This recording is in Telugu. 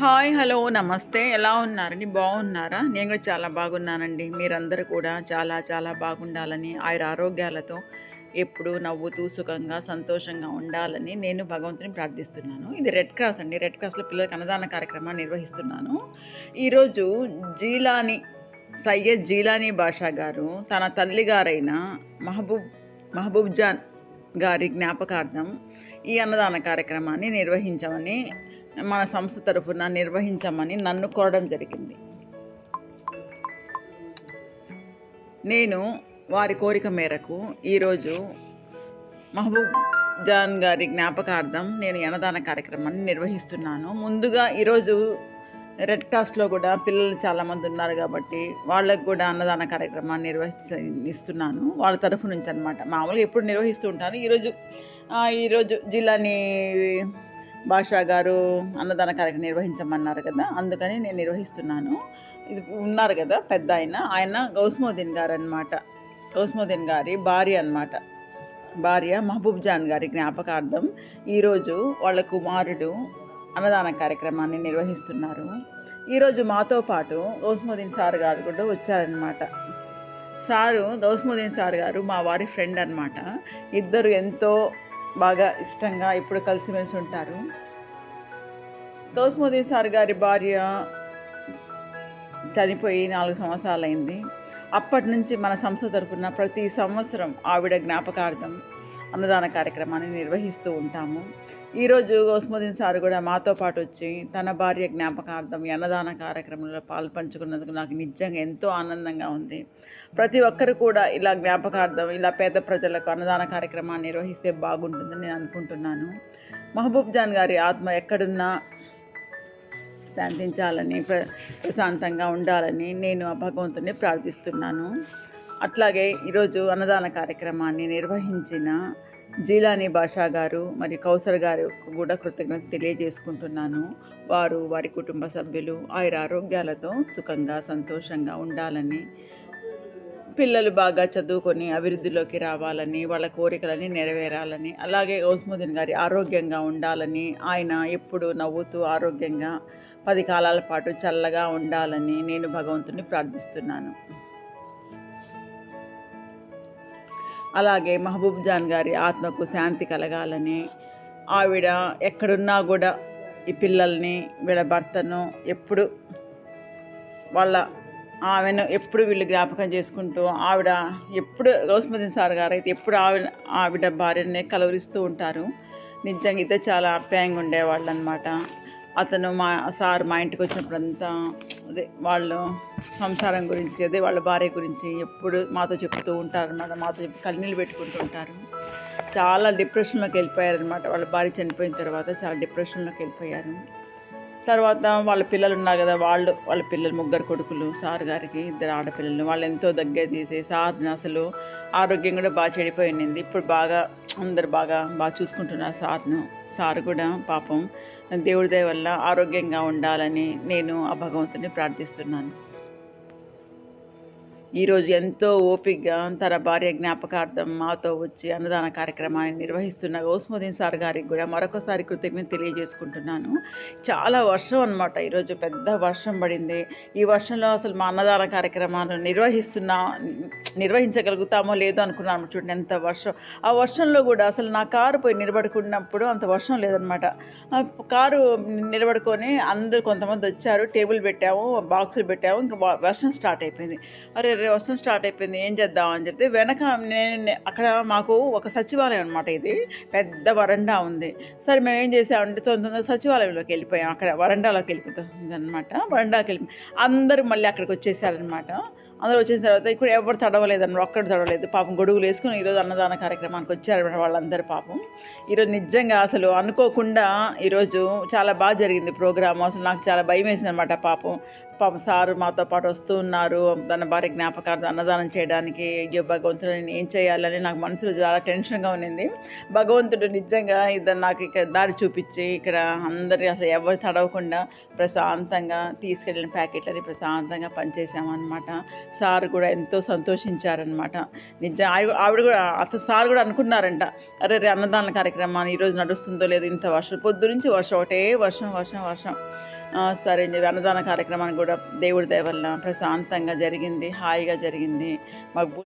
హాయ్ హలో నమస్తే. ఎలా ఉన్నారండి బాగున్నారా? నేను కూడా చాలా బాగున్నానండి. మీరందరూ కూడా చాలా చాలా బాగుండాలని ఆయన ఆరోగ్యాలతో ఎప్పుడు నవ్వుతూ సుఖంగా సంతోషంగా ఉండాలని నేను భగవంతుని ప్రార్థిస్తున్నాను. ఇది రెడ్ క్రాస్ అండి. రెడ్ క్రాస్లో పిల్లలకు అన్నదాన కార్యక్రమాన్ని నిర్వహిస్తున్నాను. ఈరోజు జీలాని సయ్యద్ జీలానీ బాషా గారు తన తల్లిగారైన మహబూబ్ మహబూబ్ జాన్ గారి జ్ఞాపకార్థం ఈ అన్నదాన కార్యక్రమాన్ని నిర్వహించమని మన సంస్థ తరఫున నిర్వహించమని నన్ను కోరడం జరిగింది. నేను వారి కోరిక మేరకు ఈరోజు మహబూబ్ జాన్ గారి జ్ఞాపకార్థం నేను ఎనదాన అన్నదాన కార్యక్రమాన్ని నిర్వహిస్తున్నాను. ముందుగా ఈరోజు రెడ్ క్రాస్లో కూడా పిల్లలు చాలామంది ఉన్నారు కాబట్టి వాళ్ళకు కూడా అన్నదాన కార్యక్రమాన్ని నిర్వహిస్తున్నాను వాళ్ళ తరఫు నుంచి అనమాట మామూలుగా ఎప్పుడు నిర్వహిస్తూ ఉంటాను. ఈరోజు ఈరోజు జిల్లాని భాషా గారు అన్నదాన కార్యక్రమం నిర్వహించమన్నారు కదా అందుకని నేను నిర్వహిస్తున్నాను. ఇది ఉన్నారు కదా పెద్ద ఆయన. ఆయన గౌస్మోదీన్ గారు అనమాట గౌస్మోదీన్ గారి భార్య అన్నమాట. భార్య మహబూబ్ జాన్ గారి జ్ఞాపకార్థం ఈరోజు వాళ్ళ కుమారుడు అన్నదాన కార్యక్రమాన్ని నిర్వహిస్తున్నారు. ఈరోజు మాతో పాటు గౌస్మోదీన్ సార్ గారు కూడా వచ్చారనమాట సారు గౌస్మోదీన్ సార్ గారు మా వారి ఫ్రెండ్ అన్నమాట. ఇద్దరు ఎంతో బాగా ఇష్టంగా ఇప్పుడు కలిసిమెలిసి ఉంటారు. గౌస్మోదీన్ సార్ గారి భార్య చనిపోయి నాలుగు సంవత్సరాలు అయింది అప్పటి నుంచి మన సంస్థ తరఫున ప్రతి సంవత్సరం ఆవిడ జ్ఞాపకార్థం అన్నదాన కార్యక్రమాన్ని నిర్వహిస్తూ ఉంటాము. ఈరోజు గోస్మోదీన్ సార్ కూడా మాతో పాటు వచ్చి తన భార్య జ్ఞాపకార్థం ఈ అన్నదాన కార్యక్రమంలో పాల్పంచుకున్నందుకు నాకు నిజంగా ఎంతో ఆనందంగా ఉంది. ప్రతి ఒక్కరు కూడా ఇలా జ్ఞాపకార్థం ఇలా పేద ప్రజలకు అన్నదాన కార్యక్రమాన్ని నిర్వహిస్తే బాగుంటుందని నేను అనుకుంటున్నాను. మహబూబ్ జాన్ గారి ఆత్మ ఎక్కడున్నా శాంతించాలని ప్ర ప్రశాంతంగా ఉండాలని నేను ఆ భగవంతుని ప్రార్థిస్తున్నాను. అట్లాగే ఈరోజు అన్నదాన కార్యక్రమాన్ని నిర్వహించిన జీలాని భాషా గారు మరియు కౌసర్ గారు కూడా కృతజ్ఞత తెలియజేసుకుంటున్నాను. వారు వారి కుటుంబ సభ్యులు ఆయుర ఆరోగ్యాలతో సుఖంగా సంతోషంగా ఉండాలని పిల్లలు బాగా చదువుకొని అభివృద్ధిలోకి రావాలని వాళ్ళ కోరికలని నెరవేరాలని అలాగే ఓస్ముదీన్ గారి ఆరోగ్యంగా ఉండాలని ఆయన ఎప్పుడు నవ్వుతూ ఆరోగ్యంగా పది కాలాల పాటు చల్లగా ఉండాలని నేను భగవంతుని ప్రార్థిస్తున్నాను. అలాగే మహబూబ్ జాన్ గారి ఆత్మకు శాంతి కలగాలని ఆవిడ ఎక్కడున్నా కూడా ఈ పిల్లల్ని వీళ్ళ భర్తను ఎప్పుడు వాళ్ళ ఆమెను ఎప్పుడు వీళ్ళు జ్ఞాపకం చేసుకుంటూ ఆవిడ ఎప్పుడు గౌస్మతి సార్ గారు అయితే ఎప్పుడు ఆవిడ ఆవిడ భార్యనే కలవరిస్తూ ఉంటారు. నిజంగా అయితే చాలా ఆప్యాయంగా ఉండేవాళ్ళు అనమాట అతను మా సార్ మా ఇంటికి వచ్చినప్పుడంతా అదే వాళ్ళు సంసారం గురించి అదే వాళ్ళ భార్య గురించి ఎప్పుడు మాతో చెప్తూ ఉంటారు అనమాట మాతో చెప్పి కన్నీళ్ళు పెట్టుకుంటూ ఉంటారు. చాలా డిప్రెషన్లోకి వెళ్ళిపోయారు అనమాట వాళ్ళ భార్య చనిపోయిన తర్వాత చాలా డిప్రెషన్లోకి వెళ్ళిపోయారు. తర్వాత వాళ్ళ పిల్లలు ఉన్నారు కదా వాళ్ళు వాళ్ళ పిల్లలు ముగ్గురు కొడుకులు సార్ గారికి ఇద్దరు ఆడపిల్లలు వాళ్ళు ఎంతో దగ్గర తీసి సార్ని అసలు ఆరోగ్యం కూడా బాగా చెడిపోయింది. ఇప్పుడు బాగా అందరు బాగా బాగా చూసుకుంటున్నారు సార్ను. సార్ కూడా పాపం దేవుడి దయ వల్ల ఆరోగ్యంగా ఉండాలని నేను ఆ భగవంతుని ప్రార్థిస్తున్నాను. ఈరోజు ఎంతో ఓపికగా తన భార్య జ్ఞాపకార్థం మాతో వచ్చి అన్నదాన కార్యక్రమాన్ని నిర్వహిస్తున్న గౌస్మోదీన్ సార్ గారికి కూడా మరొకసారి కృతజ్ఞత తెలియజేసుకుంటున్నాను. చాలా వర్షం అనమాట ఈరోజు పెద్ద వర్షం పడింది. ఈ వర్షంలో అసలు మా అన్నదాన కార్యక్రమాలు నిర్వహిస్తున్నా నిర్వహించగలుగుతామో లేదో అనుకున్నాను. చూడండి ఎంత వర్షం. ఆ వర్షంలో కూడా అసలు నా కారు పోయి నిలబడుకున్నప్పుడు అంత వర్షం లేదనమాట కారు నిలబడుకొని అందరు కొంతమంది వచ్చారు. టేబుల్ పెట్టాము బాక్సులు పెట్టాము. ఇంకా వర్షం స్టార్ట్ అయిపోయింది. అరే వర్షం స్టార్ట్ అయిపోయింది. ఏం చేద్దాం అని చెప్తే వెనక నేను అక్కడ మాకు ఒక సచివాలయం అనమాట ఇది. పెద్ద వరండా ఉంది. సరే మేము ఏం చేసామంటే తొందరగా సచివాలయంలోకి వెళ్ళిపోయాం. అక్కడ వరండాలోకి వెళ్ళిపోతాం. ఇదనమాట వరండాకి వెళ్ళి అందరూ మళ్ళీ అక్కడికి వచ్చేసారనమాట అందరూ వచ్చేసిన తర్వాత ఇక్కడ ఎవరు తడవలేదన్నమాట ఒక్కడు తడవలేదు. పాపం గొడుగులు వేసుకుని ఈరోజు అన్నదాన కార్యక్రమానికి వచ్చారన్నమాట వాళ్ళందరూ పాపం. ఈరోజు నిజంగా అసలు అనుకోకుండా ఈరోజు చాలా బాగా జరిగింది ప్రోగ్రామ్. అసలు నాకు చాలా భయం వేసింది అనమాట పాపం. పాపం సారు మాతో పాటు వస్తూ ఉన్నారు. తన భార్య జ్ఞాపకార్థం అన్నదానం చేయడానికి అయ్యో భగవంతుడు నేను ఏం చేయాలని నాకు మనసులో చాలా టెన్షన్గా ఉన్నింది. భగవంతుడు నిజంగా ఇద్దరు నాకు ఇక్కడ దారి చూపించి ఇక్కడ అందరి అసలు ఎవరు తడవకుండా ప్రశాంతంగా తీసుకెళ్ళిన ప్యాకెట్లని ప్రశాంతంగా పనిచేసామన్నమాట సార్ కూడా ఎంతో సంతోషించారనమాట నిజం ఆవిడ కూడా అతను సార్ కూడా అనుకున్నారంట. అరే రే అన్నదాన కార్యక్రమాన్ని ఈరోజు నడుస్తుందో లేదో ఇంత వర్షం పొద్దు నుంచి వర్షం ఒకటే వర్షం వర్షం వర్షం. సరే చెప్పి అన్నదాన కార్యక్రమాన్ని కూడా దేవుడి దయ వల్ల ప్రశాంతంగా జరిగింది హాయిగా జరిగింది. మాకు